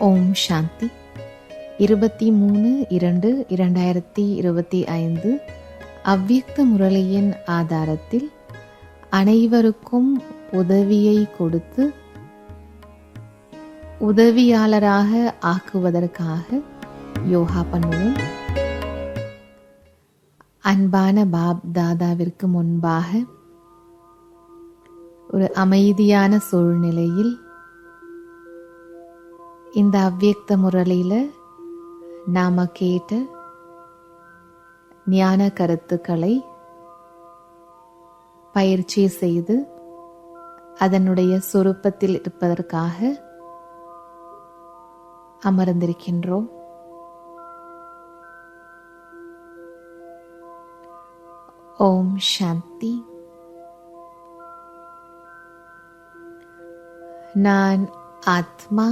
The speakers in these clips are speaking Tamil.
ஓம் சாந்தி. இருபத்தி மூணு இரண்டு இரண்டாயிரத்தி இருபத்தி ஐந்து அவ்வியக்த முரளியின் ஆதாரத்தில் அனைவருக்கும் உதவியை கொடுத்து உதவியாளராக ஆக்குவதற்காக யோகா பண்ணுவோம். அன்பான பாப் தாதாவிற்கு முன்பாக ஒரு அமைதியான சூழ்நிலையில் இந்த அவ்வியக்த முரளியில் நாம் கேட்ட ஞான கருத்துக்களை பயிற்சி செய்து அதனுடைய சொரூபத்தில் இருப்பதற்காக அமர்ந்திருக்கின்றோம். ஓம் சாந்தி. நான் ஆத்மா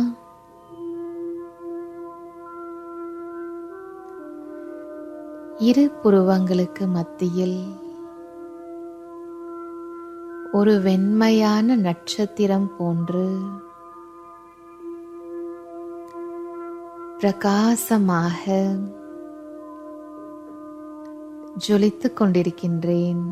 இரு புருவங்களுக்கு மத்தியில் ஒரு வெண்மையான நட்சத்திரம் போன்று பிரகாசமாக ஜொலித்துக் கொண்டிருக்கின்றேன்.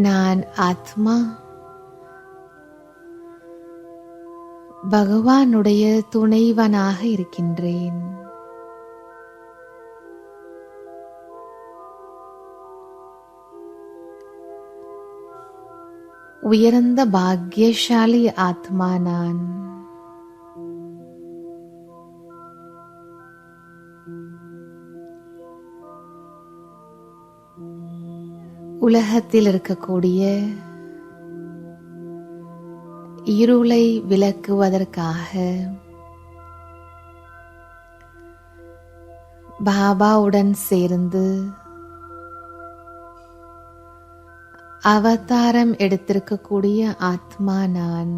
நான் ஆத்மா. பகவானுடைய துணைவனாக இருக்கின்றேன். உயர்ந்த பாக்யசாலி ஆத்மா நான். உலகத்தில் இருக்கக்கூடிய இருளை விளக்குவதற்காக பாபாவுடன் சேர்ந்து அவதாரம் எடுத்திருக்கக்கூடிய ஆத்மா நான்.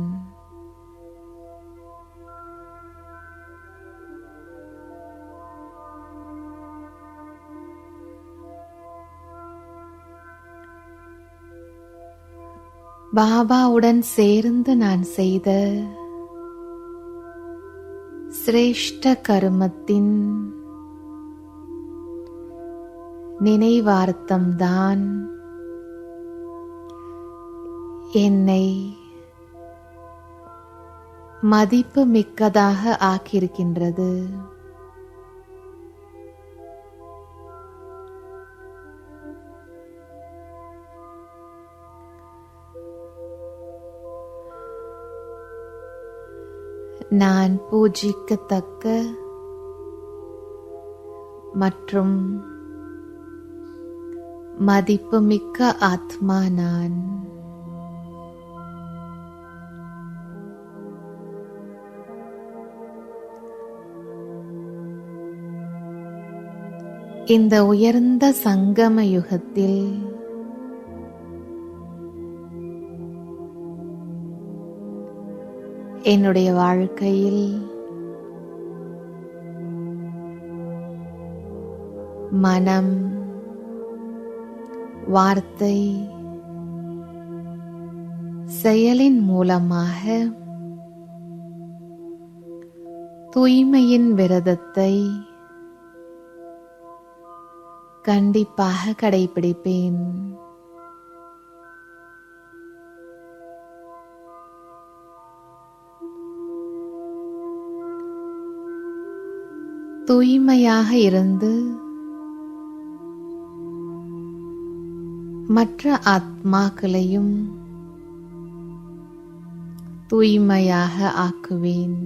பாபாவுடன் சேர்ந்து நான் செய்த சிரேஷ்ட கருமத்தின் நினைவார்த்தம்தான் என்னை மதிப்பு மிக்கதாக ஆக்கியிருக்கின்றது. நான் பூஜிக்கத்தக்க மற்றும் மதிப்புமிக்க ஆத்மா நான். இந்த உயர்ந்த சங்கம யுகத்தில் என்னுடைய வாழ்க்கையில் மனம் வார்த்தை செயலின் மூலமாக தூய்மையின் விரதத்தை கண்டிப்பாக கடைபிடிப்பேன். தூய்மையாக இருந்து மற்ற ஆத்மாக்களையும் தூய்மையாக ஆக்குவேன்.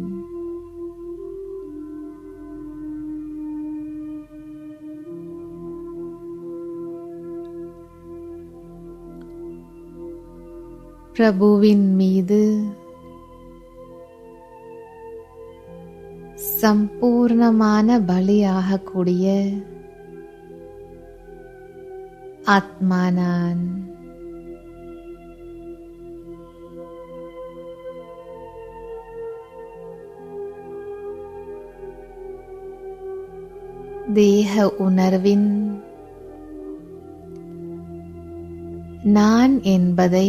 பிரபுவின் மீது சம்பூர்ணமான பலியாகக்கூடிய ஆத்மா நான் தேக உணர்வின் நான் என்பதை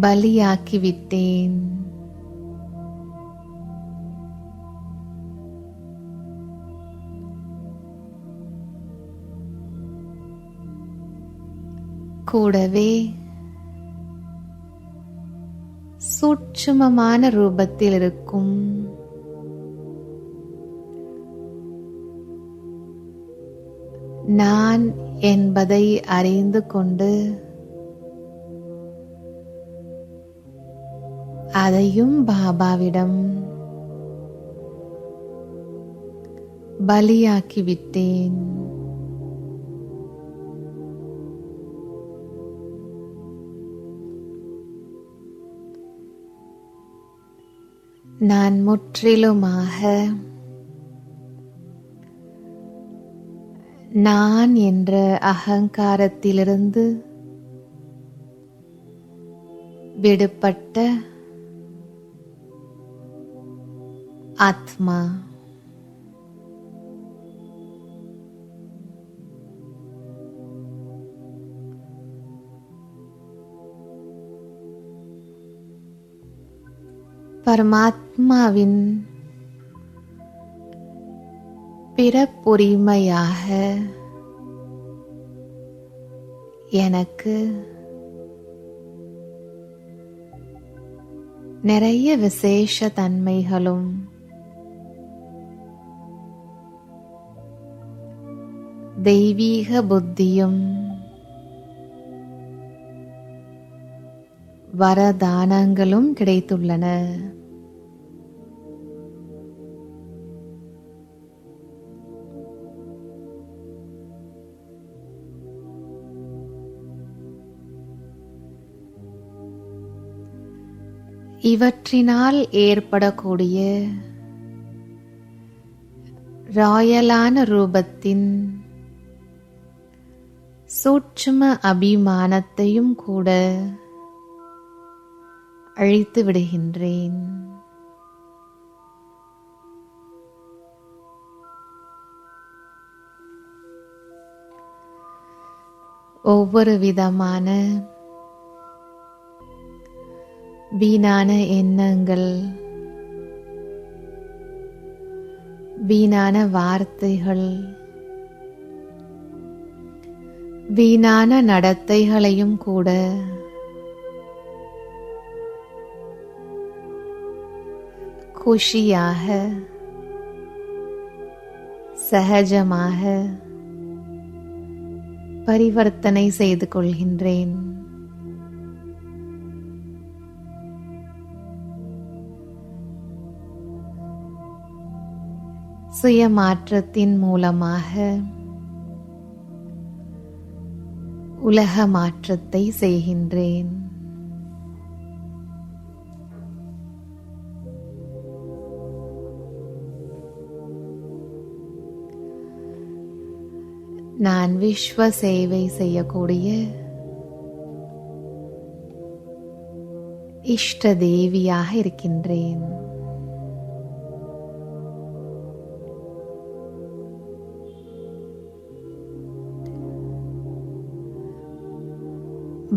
பலியாக்கிவிட்டேன் கூடவே சூட்சுமமான ரூபத்தில் இருக்கும் நான் என்பதை அறிந்து கொண்டு அதையும் பாபாவிடம். பலியாக்கிவிட்டேன். நான் முற்றிலுமாக நான் என்ற அகங்காரத்திலிருந்து விடுபட்ட ஆத்மா பரமாத்மாவின் பிறப்புரிமையாக எனக்கு நிறைய விசேஷ தன்மைகளும் தெய்வீக புத்தியும் வரதானங்களும் கிடைத்துள்ளன. இவற்றினால் ஏற்படக்கூடிய ராயலான ரூபத்தின் சூட்சும அபிமானத்தையும் கூட அழித்து விடுகின்றேன். ஒவ்வொரு விதமான வீணான எண்ணங்கள் வீணான வார்த்தைகள் வீணான நடத்தைகளையும் கூட. குஷியாக சகஜமாக பரிவர்த்தனை செய்து கொள்கின்றேன். சுயமாற்றத்தின் மூலமாக உலக மாற்றத்தை செய்கின்றேன். நான் விஸ்வ சேவை செய்யக்கூடிய இஷ்ட தேவியாக இருக்கின்றேன்.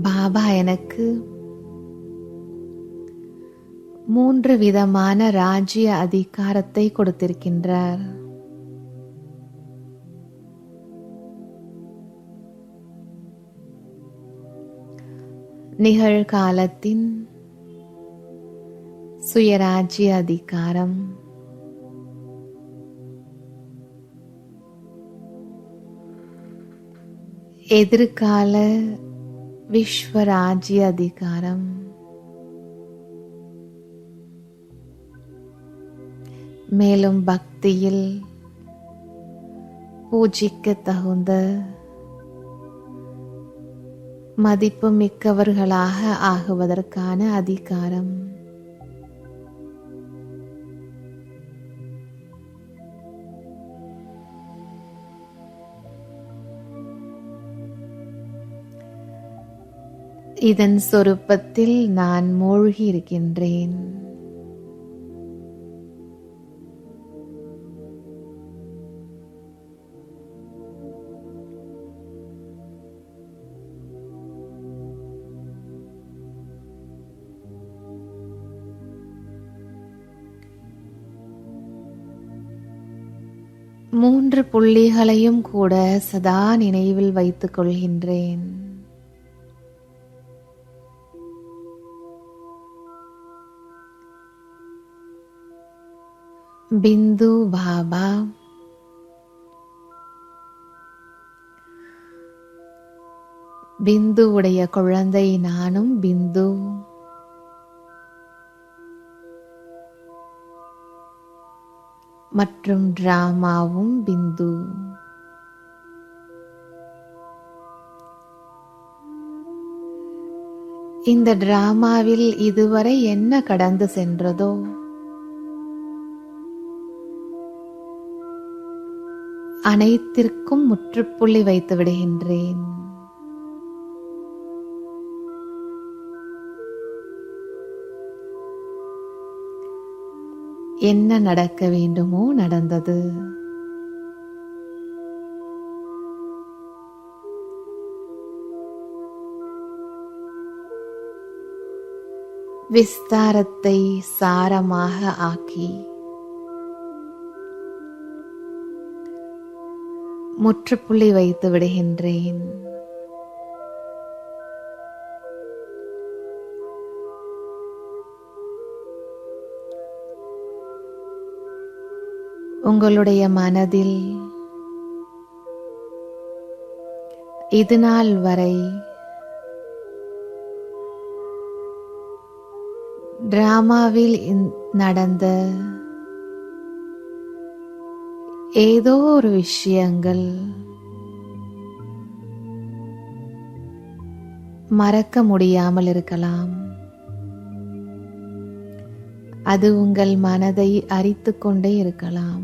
பாபா எனக்கு மூன்று விதமான ராஜ்ய அதிகாரத்தை கொடுத்திருக்கின்றார். நிகழ்காலத்தின் சுயராஜ்ய அதிகாரம். எதிர்கால விஸ்வராஜ்ய அதிகாரம். மேலும் பக்தியில் பூஜிக்க தகுந்த மதிப்பு மிக்கவர்களாக ஆகுவதற்கான அதிகாரம். இதன் சொருப்பத்தில் நான் மூழ்கியிருக்கின்றேன். மூன்று புள்ளிகளையும் கூட சதா நினைவில் வைத்துக் கொள்கின்றேன். பிந்து பாபா பிந்துவுடைய குழந்தை நானும் பிந்து। மற்றும் டிராமாவும் பிந்து. இந்த டிராமாவில் இதுவரை என்ன கடந்து சென்றதோ அனைத்திற்கும் முற்றுப்புள்ளி வைத்து விடுகின்றேன். என்ன நடக்க வேண்டுமோ நடந்தது. விஸ்தாரத்தை சாரமாக ஆக்கி முற்றுப்புள்ளி வைத்து விடுகின்றேன். உங்களுடைய மனதில் இது நாள் வரை டிராமாவில் நடந்த ஏதோ ஒரு விஷயங்கள். மறக்க முடியாமல் இருக்கலாம். அது உங்கள் மனதை அரித்துக் கொண்டே இருக்கலாம்.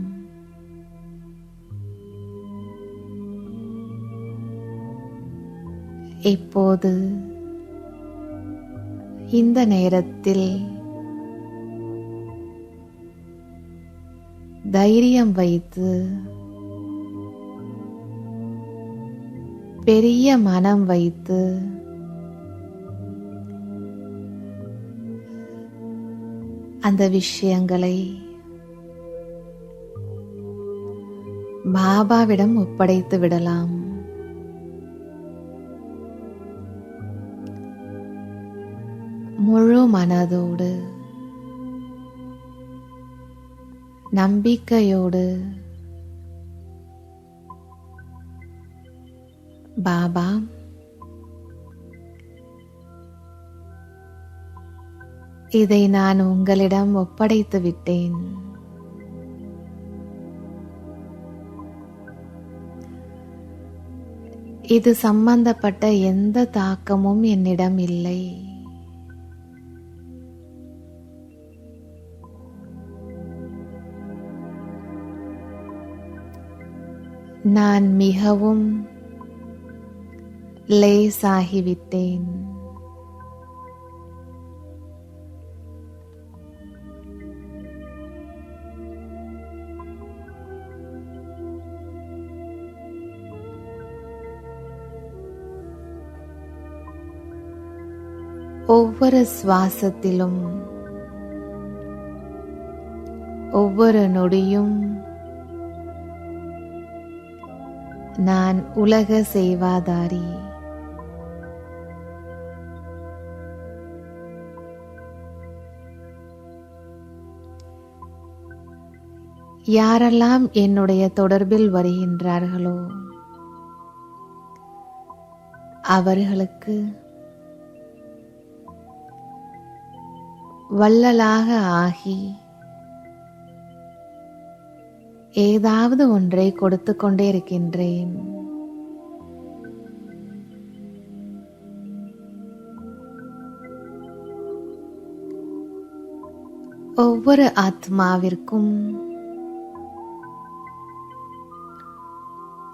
இப்போது இந்த நேரத்தில் தைரியம் வைத்து பெரிய மனம் வைத்து அந்த விஷயங்களை பாபாவிடம் ஒப்படைத்து விடலாம். முழு மனதோடு நம்பிக்கையோடு. பாபா. இதை நான் உங்களிடம் ஒப்படைத்து விட்டேன். இது சம்பந்தப்பட்ட எந்த தாக்கமும் என்னிடம் இல்லை. நான் மிகவும் லேசாகிவிட்டேன். ஒவ்வொரு சுவாசத்திலும் ஒவ்வொரு நொடியும் நான் உலக செய்வாதாரி. யாரெல்லாம் என்னுடைய தொடர்பில் வருகின்றார்களோ அவர்களுக்கு வள்ளலாக ஆகி ஏதாவது ஒன்றை கொடுத்து கொண்டே இருக்கின்றேன். ஒவ்வொரு ஆத்மாவிற்கும்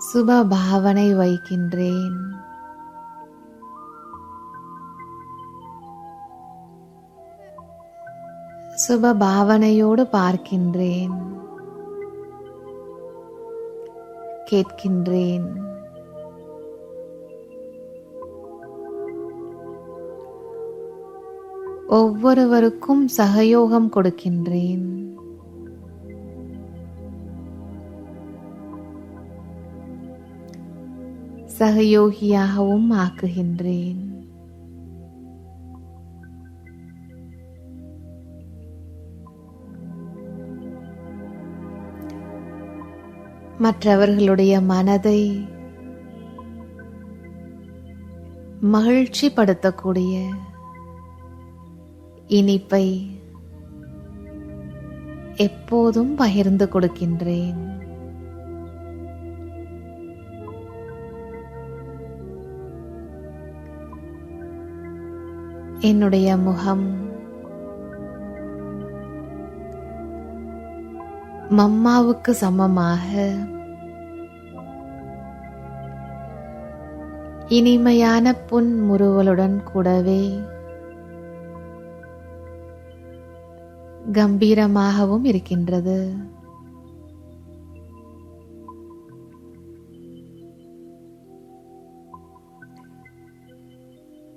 சுப பாவனை வைக்கின்றேன். சுப பாவனையோடு பார்க்கின்றேன். கேட்கின்றேன். ஒவ்வொருவருக்கும் சகயோகம் கொடுக்கின்றேன். சகயோகியாகவும் ஆக்குகின்றேன். மற்றவர்களுடைய மனதை மகிழ்ச்சி படுத்தக்கூடிய இனிப்பை எப்போதும் பகிர்ந்து கொடுக்கின்றேன். என்னுடைய முகம் மம்மாவுக்கு சமமாக. இனிமையான புன்முறுவலுடன் கூடவே கம்பீரமாகவும் இருக்கின்றது.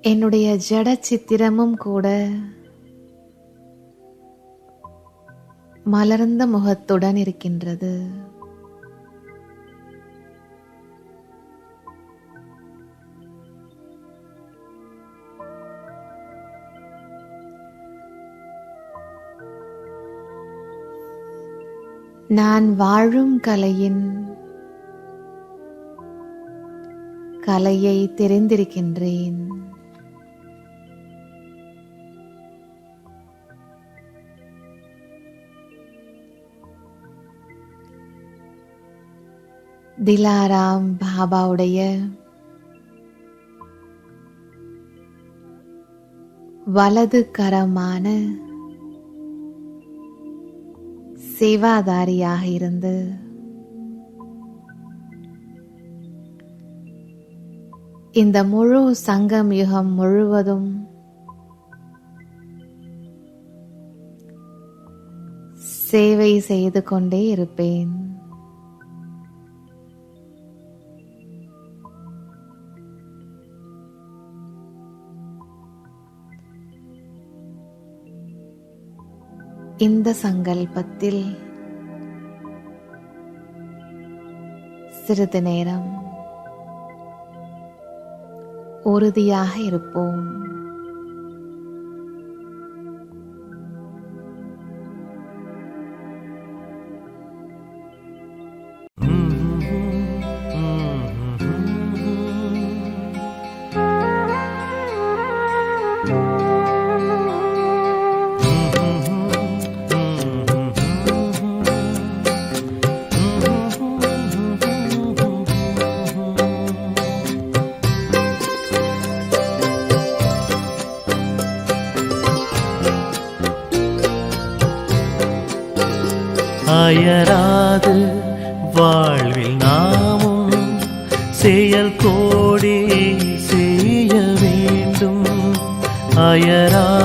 என்னுடைய ஜட சித்திரமும் கூட மலர்ந்த முகத்துடன் இருக்கின்றது. நான் வாழும் கலையின் கலையை தெரிந்திருக்கின்றேன். திலாராம் பாபாவுடைய வலது கரமான சேவாதாரியாக இருந்து இந்த முழு சங்கம் யுகம் முழுவதும் சேவை செய்து கொண்டே இருப்பேன். இந்த சங்கல்பத்தில் சிறிது நேரம் உறுதியாக இருப்போம். அயராது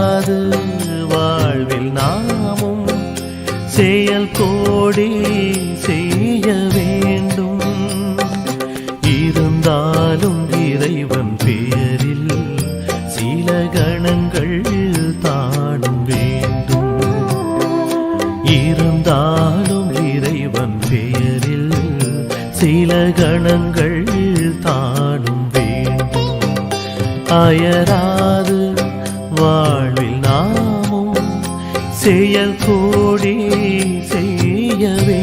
செய்ய வேண்டும்